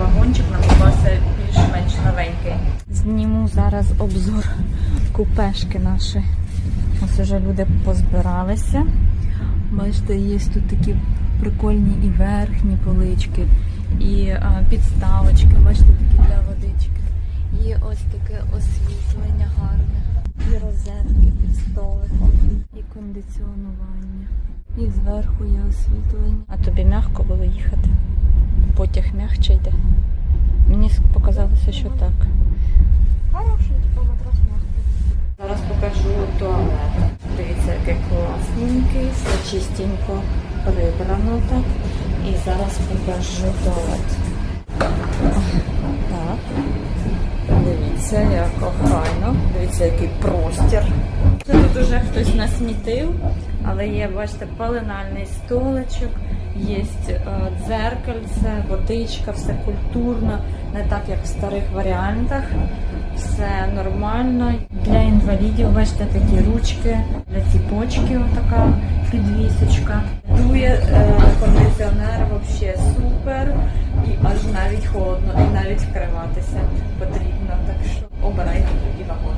чи вагончик нам попався більш-менш новенький. Зніму зараз обзор купешки наші. Ось уже люди позбиралися. Бачите, є тут такі прикольні і верхні полички, і а, підставочки, бачите, такі для водички. І ось таке освітлення гарне. І розетки під столиком, і кондиціонування. І зверху є освітлення. А тобі м'яко було їхати? Потяг м'ягче йде. Мені показалося, що так. Хороший, типу матрас мягкий. Зараз покажу туалет. Дивіться, який класненький, все чистенько прибрано так. І зараз покажу туалет. Так. Дивіться, як охайно. Дивіться, який простір. Тут уже хтось насмітив, але є, бачите, пеленальний столичок, є е, дзеркальце, водичка, все культурно, не так як в старих варіантах. Все нормально. Для інвалідів, бачите, такі ручки, для ціпочки отака підвісочка. Дує е, кондиціонер взагалі супер. І аж навіть холодно, і навіть вкриватися потрібно. Так що обирайте вам повезе.